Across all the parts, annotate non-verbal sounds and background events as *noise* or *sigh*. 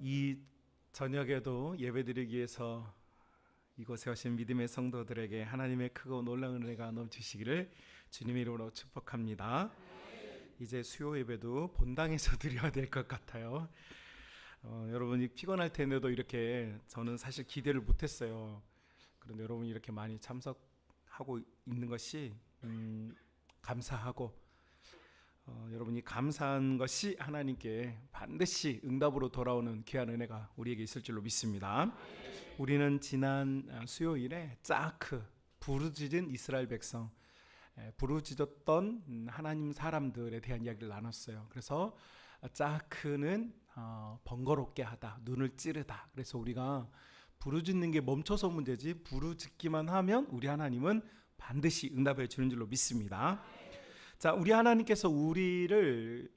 이 저녁에도 예배드리기 위해서 이곳에 오신 믿음의 성도들에게 하나님의 크고 놀라운 은혜가 넘치시기를 주님의 이름으로 축복합니다. 이제 수요 예배도 본당에서 *laughs* 드려야 될 것 같아요. 어, 여러분이 피곤할 텐데도 이렇게 저는 사실 기대를 못했어요. 그런데 여러분이 이렇게 많이 참석하고 있는 것이 음, 감사하고 어, 여러분이 감사한 것이 하나님께 반드시 응답으로 돌아오는 귀한 은혜가 우리에게 있을 줄로 믿습니다. 우리는 지난 아, 수요일에 짜크 부르짖은 이스라엘 백성 에, 부르짖었던 음, 하나님 사람들에 대한 이야기를 나눴어요. 그래서 짜크는 어, 번거롭게 하다, 눈을 찌르다. 그래서 우리가 부르짖는 게 멈춰서 문제지 부르짖기만 하면 우리 하나님은 반드시 응답해 주는 줄로 믿습니다. 자, 우리 하나님께서 우리를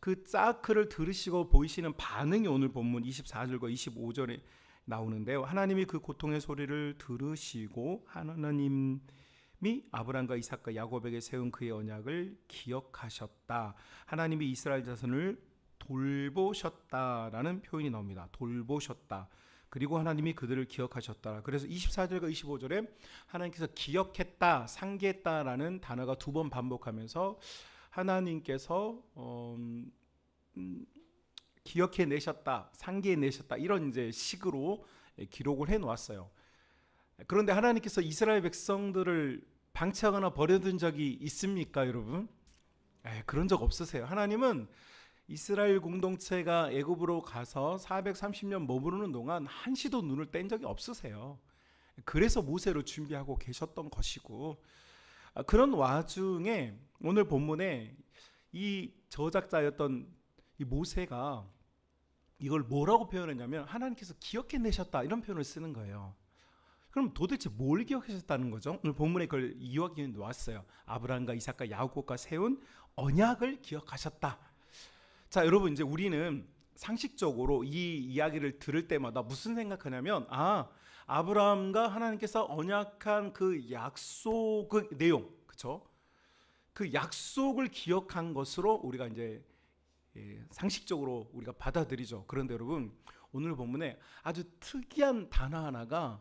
그 짜크를 들으시고 보이시는 반응이 오늘 본문 24절과 25절에 나오는데요. 하나님이 그 고통의 소리를 들으시고 하나님이 아브람과 이삭과 야곱에게 세운 그의 언약을 기억하셨다. 하나님이 이스라엘 자손을 돌보셨다라는 표현이 나옵니다. 돌보셨다. 그리고 하나님이 그들을 기억하셨다. 그래서 24절과 25절에 하나님께서 기억했다, 상기했다라는 단어가 두 번 반복하면서 하나님께서 어, 음, 기억해 내셨다, 상기해 내셨다 이런 이제 식으로 기록을 해 놓았어요. 그런데 하나님께서 이스라엘 백성들을 방치하거나 버려둔 적이 있습니까, 여러분? 에, 그런 적 없으세요. 하나님은 이스라엘 공동체가 애굽으로 가서 430년 머무르는 동안 한시도 눈을 뗀 적이 없으세요. 그래서 모세를 준비하고 계셨던 것이고 아, 그런 와중에 오늘 본문에 이 저작자였던 이 모세가 이걸 뭐라고 표현했냐면 하나님께서 기억해내셨다 이런 표현을 쓰는 거예요. 그럼 도대체 뭘 기억하셨다는 거죠? 오늘 본문에 그걸 이야기 놓았어요. 아브라함과 이삭과 야곱과 세운 언약을 기억하셨다. 자, 여러분 이제 우리는 상식적으로 이 이야기를 들을 때마다 무슨 생각하냐면 아 아브라함과 하나님께서 언약한 그 약속 그 내용 그쵸? 그 약속을 기억한 것으로 우리가 이제 예, 상식적으로 우리가 받아들이죠. 그런데 여러분 오늘 본문에 아주 특이한 단어 하나가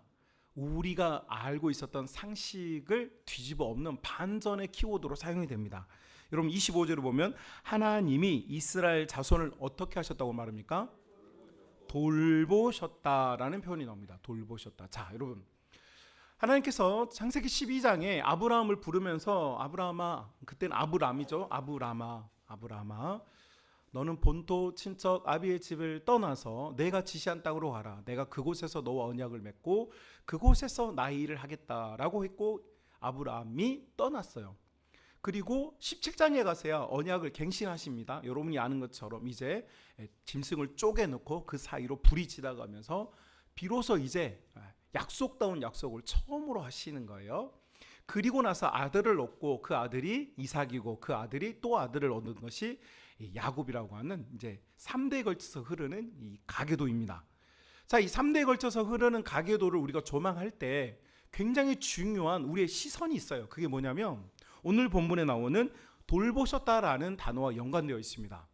우리가 알고 있었던 상식을 뒤집어 엎는 반전의 키워드로 사용이 됩니다. 여러분 25절을 보면 하나님이 이스라엘 자손을 어떻게 하셨다고 말합니까? 돌보셨다라는 표현이 나옵니다. 돌보셨다. 자, 여러분. 하나님께서 창세기 12장에 아브라함을 부르면서 아브라함아 그때는 아브람이죠. 아브라마. 아브라마. 너는 본토 친척 아비의 집을 떠나서 내가 지시한 땅으로 가라. 내가 그곳에서 너와 언약을 맺고 그곳에서 나의 일을 하겠다라고 했고 아브라함이 떠났어요. 그리고 17장에 가서야 언약을 갱신하십니다. 여러분이 아는 것처럼 이제 짐승을 쪼개놓고 그 사이로 불이 지나가면서 비로소 이제 약속다운 약속을 처음으로 하시는 거예요. 그리고 나서 아들을 얻고 그 아들이 이삭이고 그 아들이 또 아들을 얻는 것이 야곱이라고 하는 이제 3대에 걸쳐서 흐르는 이 가계도입니다. 자, 이 3대에 걸쳐서 흐르는 가계도를 우리가 조망할 때 굉장히 중요한 우리의 시선이 있어요. 그게 뭐냐면 오늘 본문에 나오는 돌보셨다라는 단어와 연관되어 있습니다.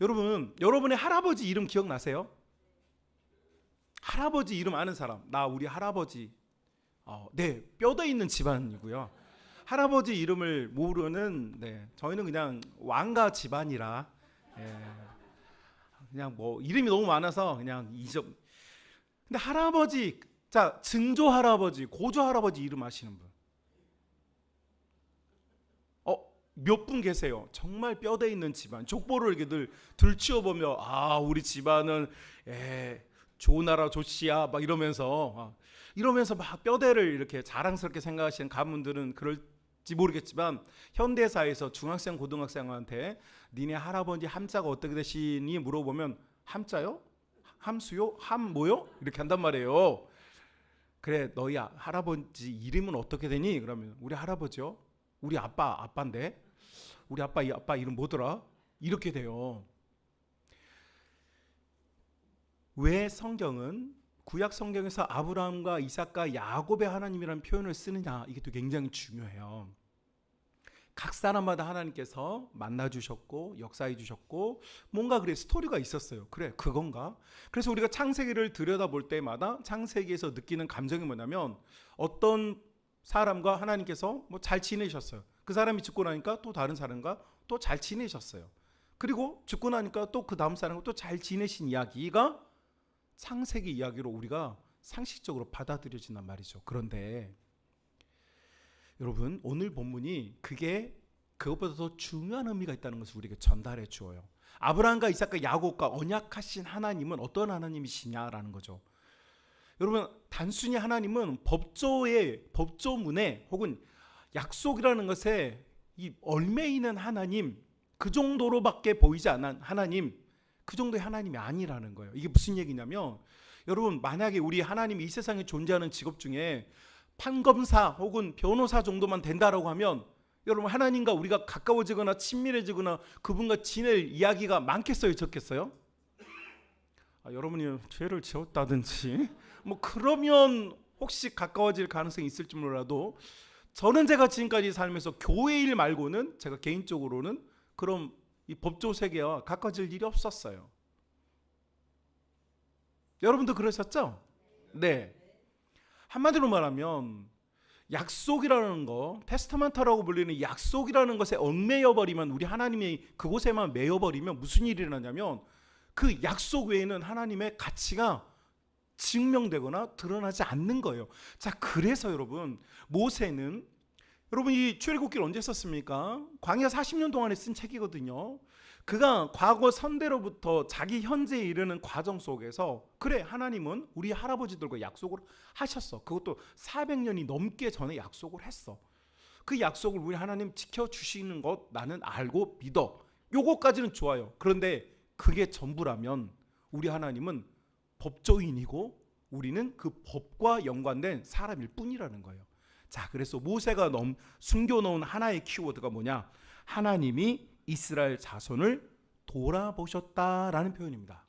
여러분, 여러분의 할아버지 이름 기억나세요? 할아버지 이름 아는 사람? 나 우리 할아버지. 어, 네, 뼈대 있는 집안이고요. 할아버지 이름을 모르는 네, 저희는 그냥 왕가 집안이라 예, 그냥 뭐 이름이 너무 많아서 그냥 이점. 근데 할아버지, 자 증조 할아버지, 고조 할아버지 이름 아시는 분? 몇 분 계세요. 정말 뼈대 있는 집안. 족보를 이렇게 늘 들추어 보며 아 우리 집안은 에 조나라 조씨야 막 이러면서 아, 이러면서 막 뼈대를 이렇게 자랑스럽게 생각하시는 가문들은 그럴지 모르겠지만 현대사에서 중학생 고등학생한테 니네 할아버지 함자가 어떻게 되시니 물어보면 함자요? 함수요? 함 뭐요? 이렇게 한단 말이에요. 그래 너희 할아버지 이름은 어떻게 되니? 그러면 우리 할아버지요? 우리 아빠 아빠인데 우리 아빠 이 아빠 이름 뭐더라? 이렇게 돼요. 왜 성경은 구약 성경에서 아브라함과 이삭과 야곱의 하나님이라는 표현을 쓰느냐 이게 또 굉장히 중요해요. 각 사람마다 하나님께서 만나 주셨고 역사해 주셨고 뭔가 그래 스토리가 있었어요. 그래 그건가? 그래서 우리가 창세기를 들여다볼 때마다 창세기에서 느끼는 감정이 뭐냐면 어떤 사람과 하나님께서 뭐 잘 지내셨어요. 그 사람이 죽고 나니까 또 다른 사람과 또 잘 지내셨어요. 그리고 죽고 나니까 또 그 다음 사람과 또 잘 지내신 이야기가 창세기 이야기로 우리가 상식적으로 받아들여진단 말이죠. 그런데 여러분 오늘 본문이 그게 그것보다 더 중요한 의미가 있다는 것을 우리에게 전달해 주어요. 아브라함과 이삭과 야곱과 언약하신 하나님은 어떤 하나님이시냐라는 거죠. 여러분 단순히 하나님은 법조의 법조문에 혹은 약속이라는 것에 이 얽매이는 하나님 그 정도로밖에 보이지 않는 하나님 그 정도의 하나님이 아니라는 거예요. 이게 무슨 얘기냐면 여러분 만약에 우리 하나님이 이 세상에 존재하는 직업 중에 판검사 혹은 변호사 정도만 된다라고 하면 여러분 하나님과 우리가 가까워지거나 친밀해지거나 그분과 지낼 이야기가 많겠어요, 적겠어요? 아, 여러분이 죄를 지었다든지 뭐 그러면 혹시 가까워질 가능성이 있을지 몰라도 저는 제가 지금까지 살면서 교회 일 말고는 제가 개인적으로는 그럼 이 법조 세계와 가까워질 일이 없었어요. 여러분도 그러셨죠? 네. 한마디로 말하면 약속이라는 거, 테스타멘트라고 불리는 약속이라는 것에 얽매여 버리면 우리 하나님이 그곳에만 매여 버리면 무슨 일이 일어나냐면 그 약속 외에는 하나님의 가치가 증명되거나 드러나지 않는 거예요. 자, 그래서 여러분 모세는 여러분 이 출애굽기를 언제 썼습니까? 광야 40년 동안에 쓴 책이거든요. 그가 과거 선대로부터 자기 현재에 이르는 과정 속에서 그래 하나님은 우리 할아버지들과 약속을 하셨어. 그것도 400년이 넘게 전에 약속을 했어. 그 약속을 우리 하나님 지켜 주시는 것 나는 알고 믿어. 요거까지는 좋아요. 그런데 그게 전부라면 우리 하나님은 법조인이고 우리는 그 법과 연관된 사람일 뿐이라는 거예요. 자, 그래서 모세가 넘 숨겨놓은 하나의 키워드가 뭐냐? 하나님이 이스라엘 자손을 돌아보셨다라는 표현입니다.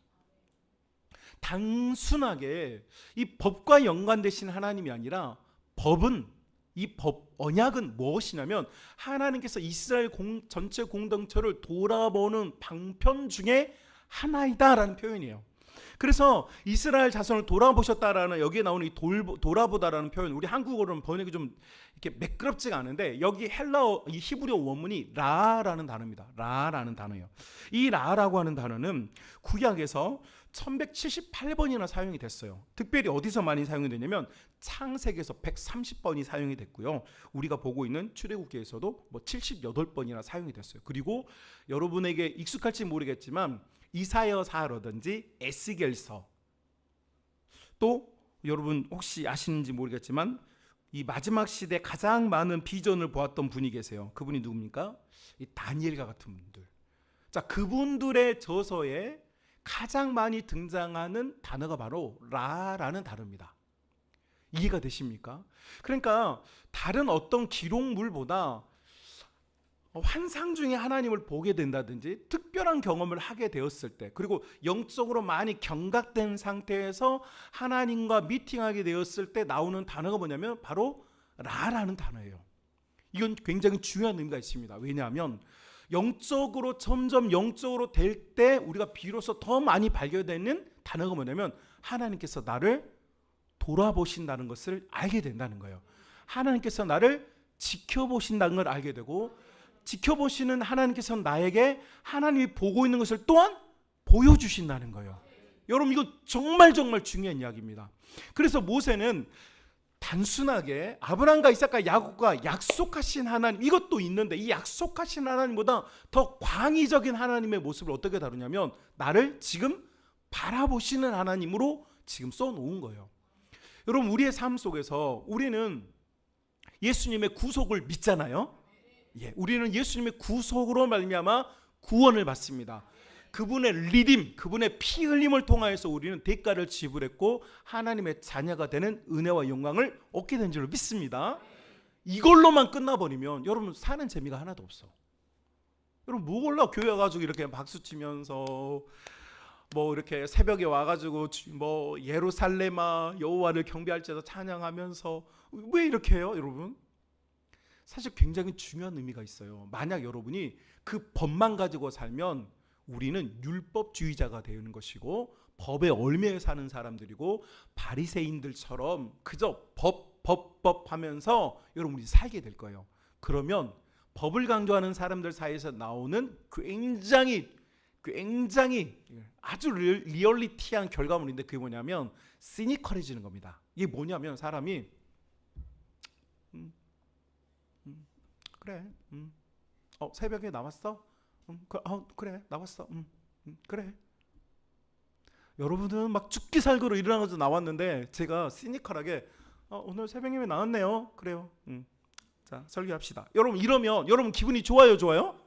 단순하게 이 법과 연관되신 하나님이 아니라 법은 이 법 언약은 무엇이냐면 하나님께서 이스라엘 공, 전체 공동체를 돌아보는 방편 중에 하나이다라는 표현이에요. 그래서 이스라엘 자손을 돌아보셨다라는 여기에 나오는 이 돌, 돌아보다라는 표현 우리 한국어로는 번역이 좀 이렇게 매끄럽지가 않은데 여기 헬라어 이 히브리어 원문이 라라는 단어입니다. 라라는 단어예요. 이 라라고 하는 단어는 구약에서 1178번이나 사용이 됐어요. 특별히 어디서 많이 사용이 되냐면 창세기에서 130번이 사용이 됐고요. 우리가 보고 있는 출애굽기에서도 뭐 78번이나 사용이 됐어요. 그리고 여러분에게 익숙할지 모르겠지만 이사여사라든지 에스겔서 또 여러분 혹시 아시는지 모르겠지만 이 마지막 시대 가장 많은 비전을 보았던 분이 계세요. 그분이 누굽니까? 이 다니엘과 같은 분들. 자, 그분들의 저서에 가장 많이 등장하는 단어가 바로 라라는 단어입니다. 이해가 되십니까? 그러니까 다른 어떤 기록물보다 환상 중에 하나님을 보게 된다든지 특별한 경험을 하게 되었을 때 그리고 영적으로 많이 경각된 상태에서 하나님과 미팅하게 되었을 때 나오는 단어가 뭐냐면 바로 라라는 단어예요. 이건 굉장히 중요한 의미가 있습니다. 왜냐하면 영적으로 점점 영적으로 될 때 우리가 비로소 더 많이 발견되는 단어가 뭐냐면 하나님께서 나를 돌아보신다는 것을 알게 된다는 거예요. 하나님께서 나를 지켜보신다는 걸 알게 되고 지켜보시는 하나님께서 나에게 하나님이 보고 있는 것을 또한 보여주신다는 거예요. 여러분 이거 정말 정말 중요한 이야기입니다. 그래서 모세는 단순하게 아브라함과 이삭과 야곱과 약속하신 하나님 이것도 있는데 이 약속하신 하나님보다 더 광의적인 하나님의 모습을 어떻게 다루냐면 나를 지금 바라보시는 하나님으로 지금 써놓은 거예요. 여러분 우리의 삶 속에서 우리는 예수님의 구속을 믿잖아요. 예, 우리는 예수님의 구속으로 말미암아 구원을 받습니다. 그분의 리딤, 그분의 피 흘림을 통하여서 우리는 대가를 지불했고 하나님의 자녀가 되는 은혜와 영광을 얻게 된 줄을 믿습니다. 이걸로만 끝나버리면 여러분 사는 재미가 하나도 없어. 여러분 뭐 몰라 교회 가지고 이렇게 박수 치면서 뭐 이렇게 새벽에 와가지고 뭐 예루살렘아 여호와를 경배할지어다 찬양하면서 왜 이렇게 해요, 여러분? 사실 굉장히 중요한 의미가 있어요. 만약 여러분이 그 법만 가지고 살면 우리는 율법주의자가 되는 것이고 법에 얽매여 사는 사람들이고 바리새인들처럼 그저 법, 법, 법 하면서 여러분이 살게 될 거예요. 그러면 법을 강조하는 사람들 사이에서 나오는 굉장히 굉장히 아주 리- 리얼리티한 결과물인데 그게 뭐냐면 시니컬해지는 겁니다. 이게 뭐냐면 사람이 음, 음, 그래, 음, 어 새벽에 나왔어, 음, 그, 어 그래 나왔어, 음, 음, 그래. 여러분은 막 죽기 살고로 일어나서 나왔는데 제가 시니컬하게 어, 오늘 새벽에 나왔네요. 그래요. 음. 자 설교합시다. 여러분 이러면 여러분 기분이 좋아요, 좋아요?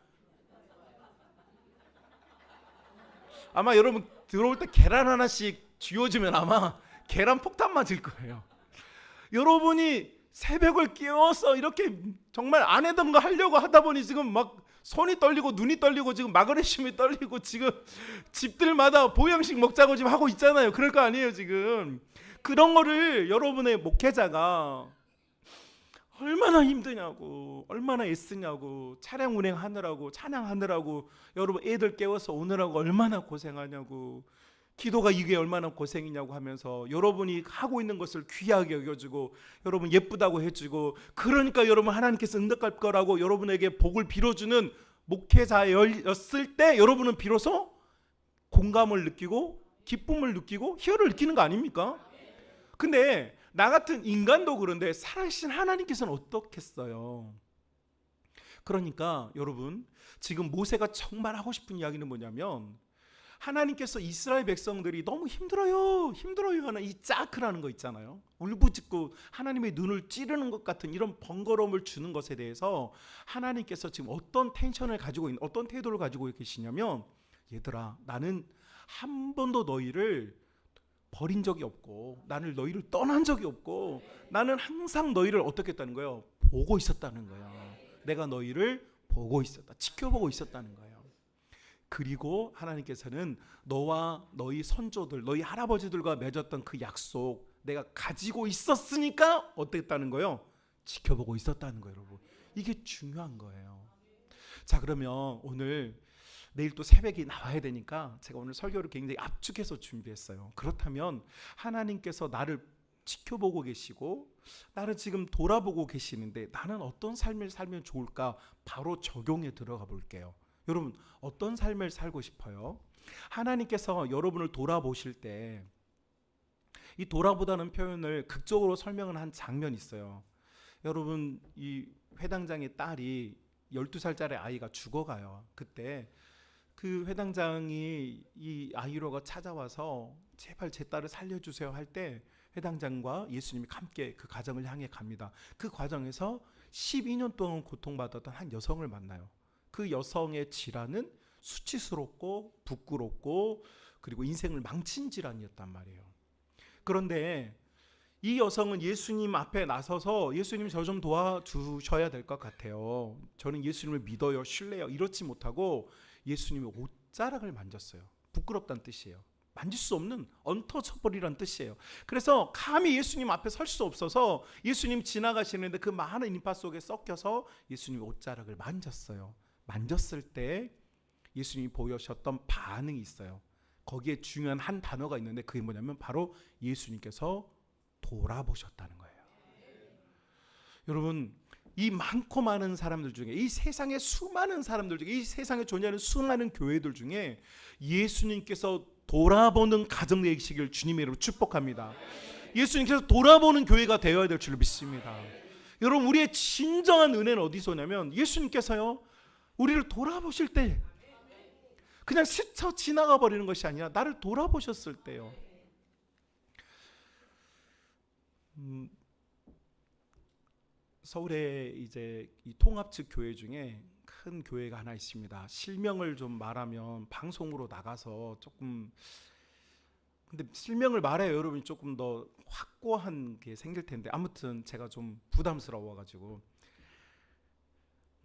아마 여러분 들어올 때 계란 하나씩 쥐어주면 아마 계란 폭탄 맞을 거예요. 여러분이 새벽을 깨워서 이렇게 정말 안 하던 거 하려고 하다 보니 지금 막 손이 떨리고 눈이 떨리고 지금 마그네슘이 떨리고 지금 집들마다 보양식 먹자고 지금 하고 있잖아요. 그럴 거 아니에요 지금. 그런 거를 여러분의 목회자가 얼마나 힘드냐고 얼마나 애쓰냐고 차량 운행하느라고 찬양하느라고 여러분 애들 깨워서 오느라고 얼마나 고생하냐고 기도가 이게 얼마나 고생이냐고 하면서 여러분이 하고 있는 것을 귀하게 여겨주고 여러분 예쁘다고 해주고 그러니까 여러분 하나님께서 응답할 거라고 여러분에게 복을 빌어주는 목회자였을 때 여러분은 비로소 공감을 느끼고 기쁨을 느끼고 희열을 느끼는 거 아닙니까? 근데 나 같은 인간도 그런데 살아계신 하나님께서는 어떻겠어요? 그러니까 여러분 지금 모세가 정말 하고 싶은 이야기는 뭐냐면 하나님께서 이스라엘 백성들이 너무 힘들어요, 힘들어요 하는 이 짜크라는 거 있잖아요. 울부짖고 하나님의 눈을 찌르는 것 같은 이런 번거로움을 주는 것에 대해서 하나님께서 지금 어떤 텐션을 가지고 있는 어떤 태도를 가지고 계시냐면 얘들아 나는 한 번도 너희를 버린 적이 없고 나는 너희를 떠난 적이 없고 나는 항상 너희를 어떻게 했다는 거예요? 보고 있었다는 거예요. 내가 너희를 보고 있었다. 지켜보고 있었다는 거예요. 그리고 하나님께서는 너와 너희 선조들, 너희 할아버지들과 맺었던 그 약속 내가 가지고 있었으니까 어땠다는 거예요? 지켜보고 있었다는 거예요, 여러분. 이게 중요한 거예요. 자, 그러면 오늘 내일 또 새벽에 나와야 되니까 제가 오늘 설교를 굉장히 압축해서 준비했어요. 그렇다면 하나님께서 나를 지켜보고 계시고 나를 지금 돌아보고 계시는데 나는 어떤 삶을 살면 좋을까 바로 적용에 들어가 볼게요. 여러분 어떤 삶을 살고 싶어요? 하나님께서 여러분을 돌아보실 때 이 돌아보다는 표현을 극적으로 설명을 한 장면이 있어요. 여러분 이 회당장의 딸이 12살짜리 아이가 죽어가요. 그때 그 회당장이 이 아이로가 찾아와서 제발 제 딸을 살려주세요 할 때 회당장과 예수님이 함께 그 가정을 향해 갑니다. 그 과정에서 12년 동안 고통받았던 한 여성을 만나요. 그 여성의 질환은 수치스럽고 부끄럽고 그리고 인생을 망친 질환이었단 말이에요. 그런데 이 여성은 예수님 앞에 나서서 예수님 저 좀 도와주셔야 될 것 같아요. 저는 예수님을 믿어요, 신뢰요. 이렇지 못하고 예수님의 옷자락을 만졌어요. 부끄럽다는 뜻이에요. 만질 수 없는 언터처벌이란 뜻이에요. 그래서 감히 예수님 앞에 설 수 없어서 예수님 지나가시는데 그 많은 인파 속에 섞여서 예수님 옷자락을 만졌어요. 만졌을 때 예수님이 보여주셨던 반응이 있어요. 거기에 중요한 한 단어가 있는데 그게 뭐냐면 바로 예수님께서 돌아보셨다는 거예요. 여러분 이 많고 많은 사람들 중에 이 세상의 수많은 사람들 중에 이 세상에 존재하는 수많은 교회들 중에 예수님께서 돌아보는 가정 되시길 주님의 이름으로 축복합니다. 예수님께서 돌아보는 교회가 되어야 될줄 믿습니다. 여러분 우리의 진정한 은혜는 어디서 오냐면 예수님께서요 우리를 돌아보실 때 그냥 스쳐 지나가 버리는 것이 아니라 나를 돌아보셨을 때요. 음, 서울에 이제 이 통합 측 교회 중에 큰 교회가 하나 있습니다. 실명을 좀 말하면 방송으로 나가서 조금 근데 실명을 말해요 여러분이 조금 더 확고한 게 생길 텐데 아무튼 제가 좀 부담스러워 가지고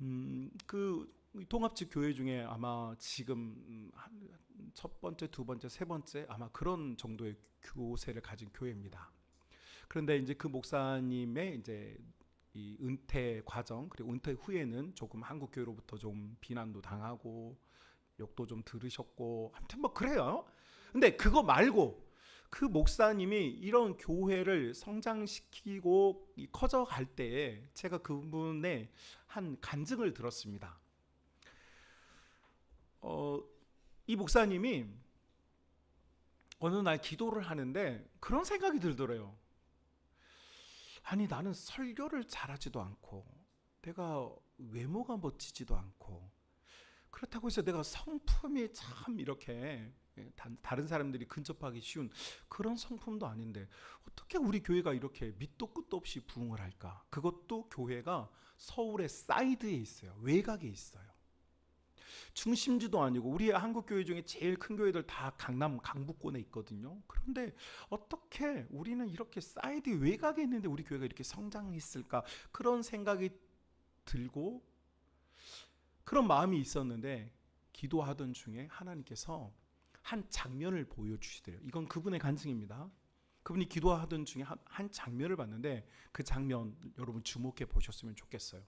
음 그 통합 측 교회 중에 아마 지금 음, 한첫 번째, 두 번째, 세 번째 아마 그런 정도의 교세를 가진 교회입니다. 그런데 이제 그 목사님의 이제 이 은퇴 과정 그리고 은퇴 후에는 조금 한국 교회로부터 좀 비난도 당하고 욕도 좀 들으셨고 아무튼 뭐 그래요. 근데 그거 말고 그 목사님이 이런 교회를 성장시키고 이 커져갈 때에 제가 그분의 한 간증을 들었습니다. 어, 이 목사님이 어느 날 기도를 하는데 그런 생각이 들더래요. 아니 나는 설교를 잘하지도 않고 내가 외모가 멋지지도 않고 그렇다고 해서 내가 성품이 참 이렇게 예, 단- 다른 사람들이 근접하기 쉬운 그런 성품도 아닌데 어떻게 우리 교회가 이렇게 밑도 끝도 없이 부흥을 할까? 그것도 교회가 서울의 사이드에 있어요. 외곽에 있어요. 중심지도 아니고 우리 한국 교회 중에 제일 큰 교회들 다 강남 강북권에 있거든요. 그런데 어떻게 우리는 이렇게 사이드 외곽에 있는데 우리 교회가 이렇게 성장했을까? 그런 생각이 들고 그런 마음이 있었는데 기도하던 중에 하나님께서 한 장면을 보여주시더래요. 이건 그분의 간증입니다. 그분이 기도하던 중에 한, 한 장면을 봤는데 그 장면 여러분 주목해 보셨으면 좋겠어요.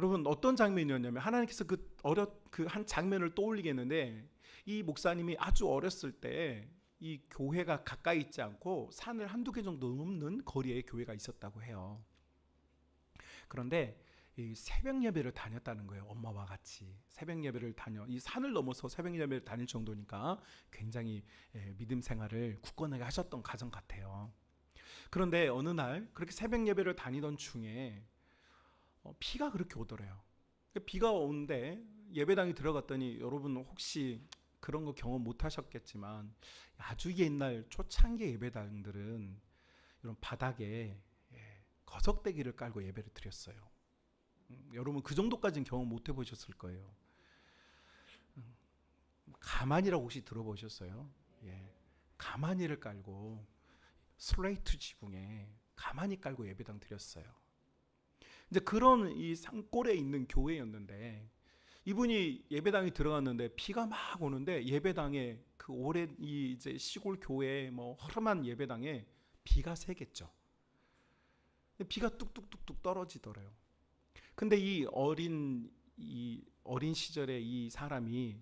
여러분 어떤 장면이었냐면 하나님께서 그 어렸 그 한 장면을 떠올리게 했는데 이 목사님이 아주 어렸을 때 이 교회가 가까이 있지 않고 산을 한두 개 정도 넘는 거리에 교회가 있었다고 해요. 그런데 이 새벽 예배를 다녔다는 거예요. 엄마와 같이 새벽 예배를 다녀 이 산을 넘어서 새벽 예배를 다닐 정도니까 굉장히 예, 믿음 생활을 굳건하게 하셨던 가정 같아요. 그런데 어느 날 그렇게 새벽 예배를 다니던 중에 어, 비가 그렇게 오더래요. 비가 오는데 예배당에 들어갔더니 여러분 혹시 그런 거 경험 못 하셨겠지만 아주 옛날 초창기 예배당들은 이런 바닥에 예, 거적대기를 깔고 예배를 드렸어요. 음, 여러분 그 정도까지는 경험 못 해보셨을 거예요. 음, 가만이라고 혹시 들어보셨어요? 예, 가만이를 깔고 슬레이트 지붕에 가만히 깔고 예배당 드렸어요. 이제 그런 이 산골에 있는 교회였는데 이분이 예배당에 들어갔는데 비가 막 오는데 예배당에 그 오랜 이 이제 시골 교회 뭐 허름한 예배당에 비가 새겠죠. 비가 뚝뚝뚝뚝 떨어지더래요. 근데 이 어린 이 어린 시절에 이 사람이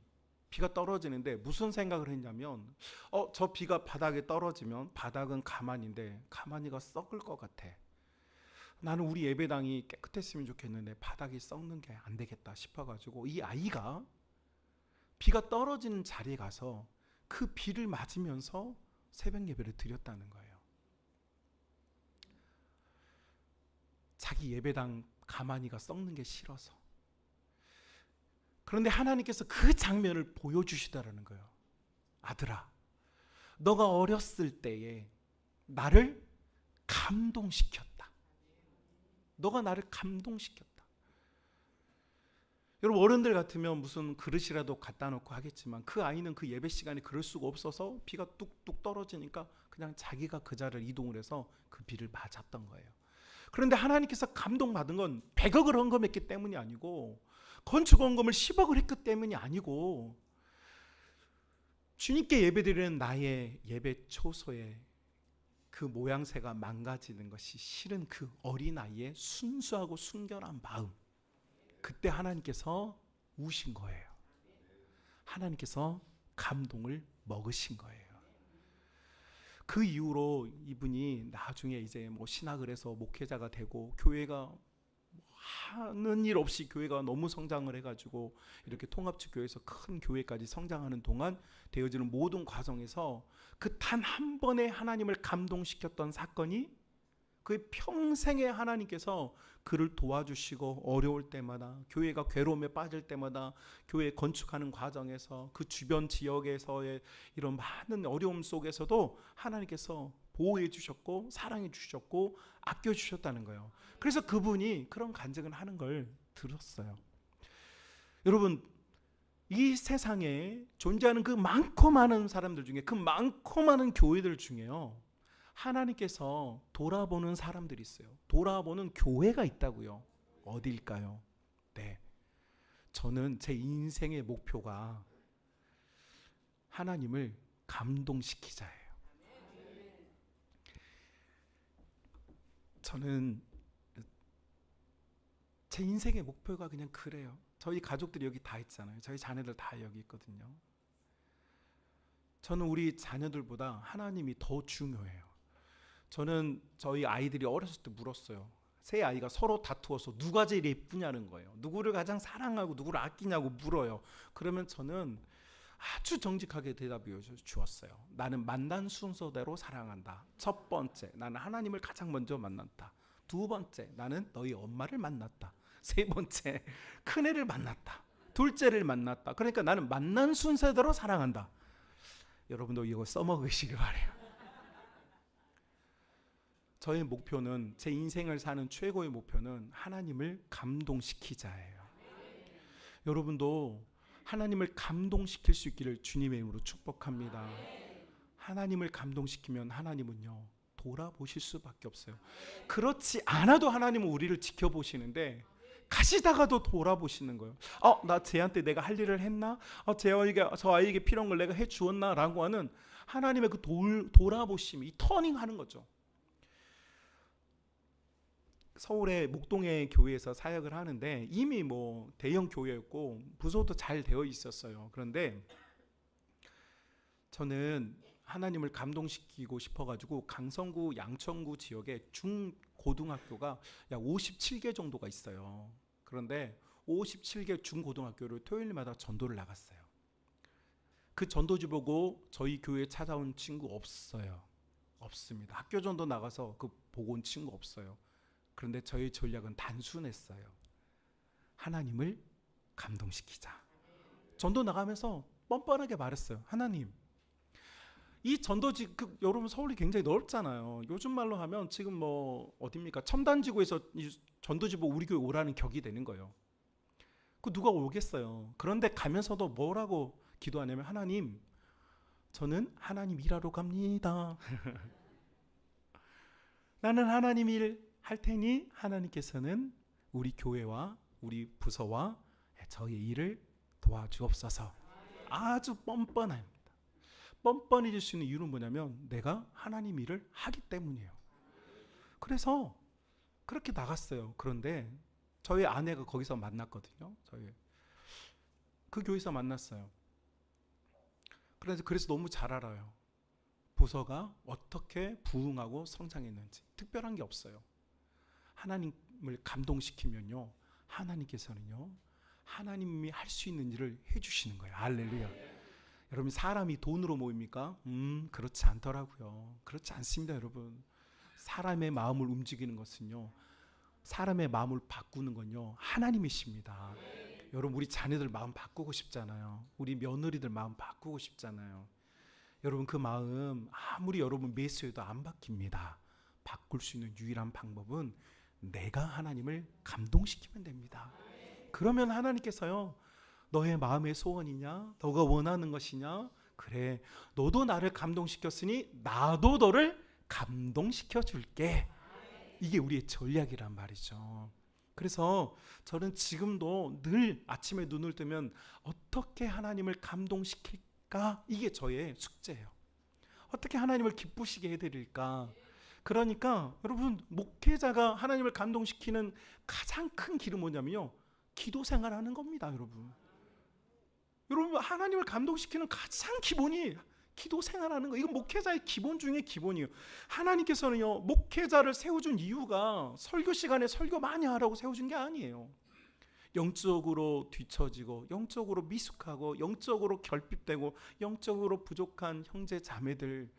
비가 떨어지는데 무슨 생각을 했냐면 어 저 비가 바닥에 떨어지면 바닥은 가만인데 가만히가 썩을 것 같아. 나는 우리 예배당이 깨끗했으면 좋겠는데 바닥이 썩는 게 안 되겠다 싶어가지고 이 아이가 비가 떨어지는 자리에 가서 그 비를 맞으면서 새벽 예배를 드렸다는 거예요. 자기 예배당 가만히가 썩는 게 싫어서. 그런데 하나님께서 그 장면을 보여주시다라는 거예요. 아들아, 너가 어렸을 때에 나를 감동시켰다. 너가 나를 감동시켰다. 여러분 어른들 같으면 무슨 그릇이라도 갖다 놓고 하겠지만 그 아이는 그 예배 시간에 그럴 수가 없어서 비가 뚝뚝 떨어지니까 그냥 자기가 그 자리를 이동을 해서 그 비를 맞았던 거예요. 그런데 하나님께서 감동받은 건 100억을 헌금했기 때문이 아니고 건축 헌금을 10억을 했기 때문이 아니고 주님께 예배드리는 나의 예배 초소에 그 모양새가 망가지는 것이 실은 그 어린아이의 순수하고 순결한 마음. 그때 하나님께서 우신 거예요. 하나님께서 감동을 먹으신 거예요. 그 이후로 이분이 나중에 이제 뭐 신학을 해서 목회자가 되고 교회가 하는 일 없이 교회가 너무 성장을 해가지고 이렇게 통합측 교회에서 큰 교회까지 성장하는 동안 되어지는 모든 과정에서 그 단 한 번의 하나님을 감동시켰던 사건이 그의 평생에 하나님께서 그를 도와주시고 어려울 때마다 교회가 괴로움에 빠질 때마다 교회 건축하는 과정에서 그 주변 지역에서의 이런 많은 어려움 속에서도 하나님께서 보호해 주셨고 사랑해 주셨고 아껴 주셨다는 거예요. 그래서 그분이 그런 간증을 하는 걸 들었어요. 여러분 이 세상에 존재하는 그 많고 많은 사람들 중에 그 많고 많은 교회들 중에요. 하나님께서 돌아보는 사람들이 있어요. 돌아보는 교회가 있다고요. 어디일까요? 네. 저는 제 인생의 목표가 하나님을 감동시키자예요. 저는 제 인생의 목표가 그냥 그래요. 저희 가족들이 여기 다 있잖아요. 저희 자녀들 다 여기 있거든요. 저는 우리 자녀들보다 하나님이 더 중요해요. 저는 저희 아이들이 어렸을 때 물었어요. 세 아이가 서로 다투어서 누가 제일 예쁘냐는 거예요. 누구를 가장 사랑하고 누구를 아끼냐고 물어요. 그러면 저는 아주 정직하게 대답해 주었어요. 나는 만난 순서대로 사랑한다. 첫 번째, 나는 하나님을 가장 먼저 만났다. 두 번째, 나는 너희 엄마를 만났다. 세 번째, 큰애를 만났다. 둘째를 만났다. 그러니까 나는 만난 순서대로 사랑한다. 여러분도 이거 써먹으시길 바래요. 저의 목표는 제 인생을 사는 최고의 목표는 하나님을 감동시키자예요. 여러분도 하나님을 감동시킬 수 있기를 주님의 이름으로 축복합니다. 하나님을 감동시키면 하나님은요 돌아보실 수밖에 없어요. 그렇지 않아도 하나님은 우리를 지켜보시는데 가시다가도 돌아보시는 거예요. 어, 나 쟤한테 내가 할 일을 했나? 어, 쟤 아이가 저 아이에게 필요한 걸 내가 해 주었나 라고 하는 하나님의 그 돌, 돌아보심이 이 터닝 하는 거죠. 서울의 목동의 교회에서 사역을 하는데 이미 뭐 대형 교회였고 부서도 잘 되어 있었어요. 그런데 저는 하나님을 감동시키고 싶어가지고 강성구 양천구 지역에 중고등학교가 약 57개 정도가 있어요. 그런데 57개 중고등학교를 토요일마다 전도를 나갔어요. 그 전도지 보고 저희 교회에 찾아온 친구 없어요. 없습니다. 학교 전도 나가서 그 보고 온 친구 없어요. 그런데 저희 전략은 단순했어요. 하나님을 감동시키자. 전도 나가면서 뻔뻔하게 말했어요. 하나님, 이 전도지 그 여러분 서울이 굉장히 넓잖아요. 요즘 말로 하면 지금 뭐 어딥니까 첨단 지구에서 이 전도지보 우리 교회 오라는 격이 되는 거예요. 그 누가 오겠어요. 그런데 가면서도 뭐라고 기도하냐면 하나님, 저는 하나님 일하러 갑니다. *laughs* 나는 하나님 일 할 테니 하나님께서는 우리 교회와 우리 부서와 저의 일을 도와주옵소서. 아주 뻔뻔합니다. 뻔뻔해질 수 있는 이유는 뭐냐면 내가 하나님 일을 하기 때문이에요. 그래서 그렇게 나갔어요. 그런데 저희 아내가 거기서 만났거든요. 저희 그 교회에서 만났어요. 그래서 그래서 너무 잘 알아요. 부서가 어떻게 부흥하고 성장했는지 특별한 게 없어요. 하나님을 감동시키면요, 하나님께서는요, 하나님이 할 수 있는 일을 해 주시는 거예요. 할렐루야. 여러분 사람이 돈으로 모입니까? 음 그렇지 않더라고요. 그렇지 않습니다, 여러분. 사람의 마음을 움직이는 것은요, 사람의 마음을 바꾸는 건요, 하나님이십니다. 여러분 우리 자녀들 마음 바꾸고 싶잖아요. 우리 며느리들 마음 바꾸고 싶잖아요. 여러분 그 마음 아무리 여러분 매수해도 안 바뀝니다. 바꿀 수 있는 유일한 방법은 내가 하나님을 감동시키면 됩니다. 그러면 하나님께서요. 너의 마음의 소원이냐? 너가 원하는 것이냐? 그래. 너도 나를 감동시켰으니 나도 너를 감동시켜 줄게. 이게 우리의 전략이란 말이죠. 그래서 저는 지금도 늘 아침에 눈을 뜨면 어떻게 하나님을 감동시킬까? 이게 저의 숙제예요. 어떻게 하나님을 기쁘시게 해드릴까? 그러니까 여러분 목회자가 하나님을 감동시키는 가장 큰 길은 뭐냐면요. 기도 생활하는 겁니다, 여러분. 여러분 하나님을 감동시키는 가장 기본이 기도 생활하는 거. 이건 목회자의 기본 중에 기본이에요. 하나님께서는요 목회자를 세워 준 이유가 설교 시간에 설교 많이 하라고 세워 준 게 아니에요. 영적으로 뒤처지고 영적으로 미숙하고 영적으로 결핍되고 영적으로 부족한 형제 자매들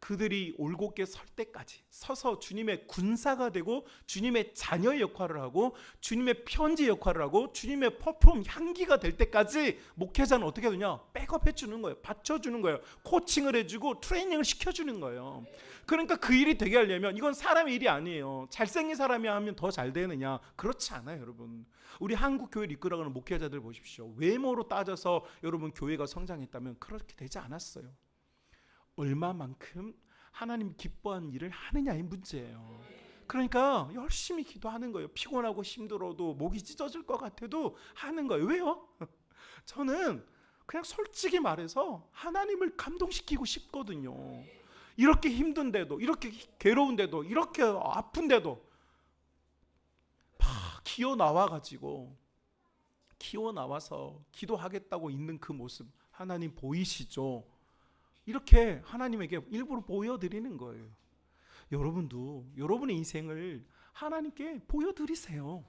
그들이 올곧게 설 때까지 서서 주님의 군사가 되고 주님의 자녀의 역할을 하고 주님의 편지 역할을 하고 주님의 퍼폼 향기가 될 때까지 목회자는 어떻게 되냐? 백업해 주는 거예요. 받쳐 주는 거예요. 코칭을 해 주고 트레이닝을 시켜 주는 거예요. 그러니까 그 일이 되게 하려면 이건 사람의 일이 아니에요. 잘생긴 사람이 하면 더 잘 되느냐? 그렇지 않아요, 여러분. 우리 한국 교회를 이끌어가는 목회자들 보십시오. 외모로 따져서 여러분 교회가 성장했다면 그렇게 되지 않았어요. 얼마만큼 하나님 기뻐하는 일을 하느냐의 문제예요. 그러니까 열심히 기도하는 거예요. 피곤하고 힘들어도 목이 찢어질 것 같아도 하는 거예요. 왜요? *laughs* 저는 그냥 솔직히 말해서 하나님을 감동시키고 싶거든요. 이렇게 힘든데도, 이렇게 괴로운데도, 이렇게 아픈데도 막 기어 나와 가지고 기어 나와서 기도하겠다고 있는 그 모습 하나님 보이시죠? 이렇게 하나님에게 일부러 보여드리는 거예요. 여러분도 여러분의 인생을 하나님께 보여드리세요.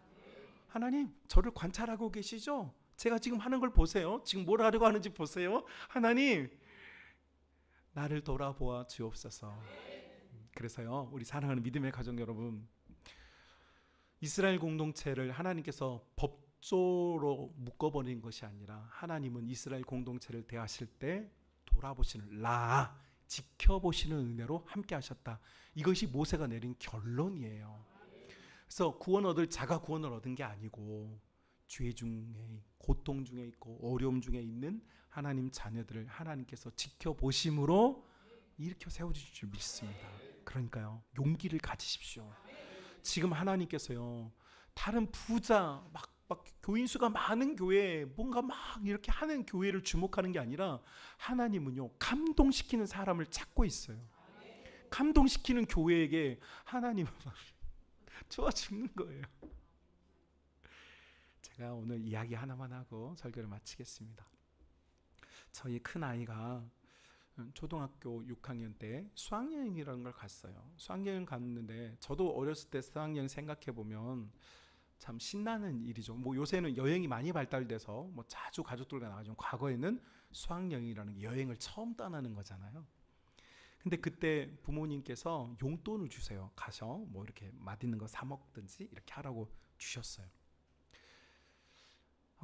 하나님, 저를 관찰하고 계시죠? 제가 지금 하는 걸 보세요. 지금 뭘 하려고 하는지 보세요. 하나님, 나를 돌아보아 주옵소서. 그래서요, 우리 사랑하는 믿음의 가정 여러분, 이스라엘 공동체를 하나님께서 법조로 묶어버린 것이 아니라 하나님은 이스라엘 공동체를 대하실 때 돌아보시는 라 지켜보시는 은혜로 함께 하셨다. 이것이 모세가 내린 결론이에요. 그래서 구원 얻을 자가 구원을 얻은 게 아니고 죄 중에 고통 중에 있고 어려움 중에 있는 하나님 자녀들을 하나님께서 지켜보심으로 일으켜 세워 주실 줄 믿습니다. 그러니까요 용기를 가지십시오. 지금 하나님께서요 다른 부자 막, 막 교인 수가 많은 교회 뭔가 막 이렇게 하는 교회를 주목하는 게 아니라 하나님은요 감동시키는 사람을 찾고 있어요. 감동시키는 교회에게 하나님은 *laughs* 좋아 죽는 거예요. 제가 오늘 이야기 하나만 하고 설교를 마치겠습니다. 저희 큰 아이가 초등학교 6학년 때 수학여행이라는 걸 갔어요. 수학여행 갔는데 저도 어렸을 때 수학여행 생각해 보면 참 신나는 일이죠. 뭐 요새는 여행이 많이 발달돼서 뭐 자주 가족들과 나가지만 과거에는 수학여행이라는 여행을 처음 떠나는 거잖아요. 근데 그때 부모님께서 용돈을 주세요. 가서 뭐 이렇게 맛있는 거 사 먹든지 이렇게 하라고 주셨어요.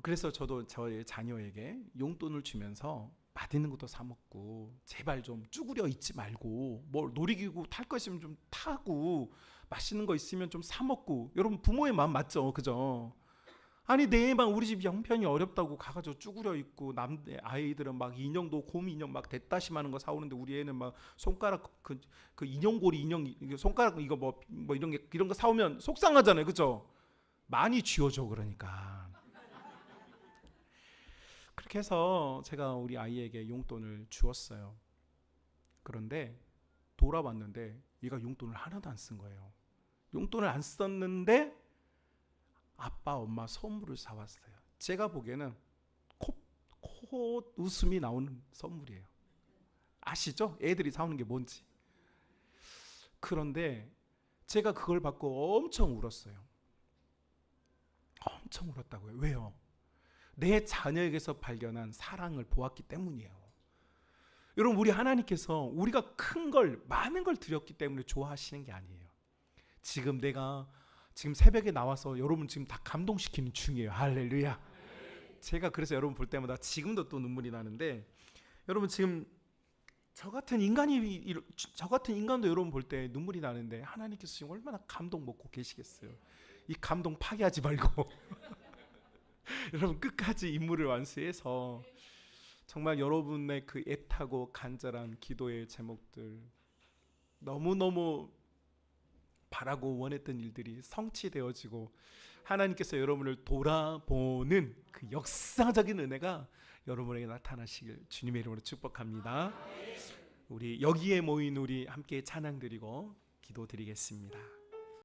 그래서 저도 저의 자녀에게 용돈을 주면서 맛있는 것도 사 먹고 제발 좀 쭈그려 있지 말고 뭐 놀이기구 탈 거 있으면 좀 타고 맛있는 거 있으면 좀 사 먹고 여러분 부모의 마음 맞죠, 그죠? 아니 내방 우리 집 형편이 어렵다고 가가지고 쭈그려 있고 남 아이들은 막 인형도 곰 인형 막 대따심하는 거 사오는데 우리 애는 막 손가락 그, 그 인형고리 인형 손가락 이거 뭐 뭐 이런 게 이런 거 사오면 속상하잖아요, 그죠? 많이 쥐어줘 그러니까. 그렇게 해서 제가 우리 아이에게 용돈을 주었어요. 그런데 돌아왔는데 얘가 용돈을 하나도 안 쓴 거예요. 용돈을 안 썼는데 아빠 엄마 선물을 사왔어요. 제가 보기에는 코, 코 웃음이 나오는 선물이에요. 아시죠? 애들이 사오는 게 뭔지. 그런데 제가 그걸 받고 엄청 울었어요. 엄청 울었다고요. 왜요? 내 자녀에게서 발견한 사랑을 보았기 때문이에요. 여러분 우리 하나님께서 우리가 큰 걸 많은 걸 드렸기 때문에 좋아하시는 게 아니에요. 지금 내가 지금 새벽에 나와서 여러분 지금 다 감동시키는 중이에요. 할렐루야. 제가 그래서 여러분 볼 때마다 지금도 또 눈물이 나는데 여러분 지금 저 같은 인간이 저 같은 인간도 여러분 볼 때 눈물이 나는데 하나님께서 지금 얼마나 감동 먹고 계시겠어요. 이 감동 파괴하지 말고 *laughs* *laughs* 여러분 끝까지 임무를 완수해서 정말 여러분의 그 애타고 간절한 기도의 제목들 너무너무 바라고 원했던 일들이 성취되어지고 하나님께서 여러분을 돌아보는 그 역사적인 은혜가 여러분에게 나타나시길 주님의 이름으로 축복합니다. 우리 여기에 모인 우리 함께 찬양 드리고 기도 드리겠습니다.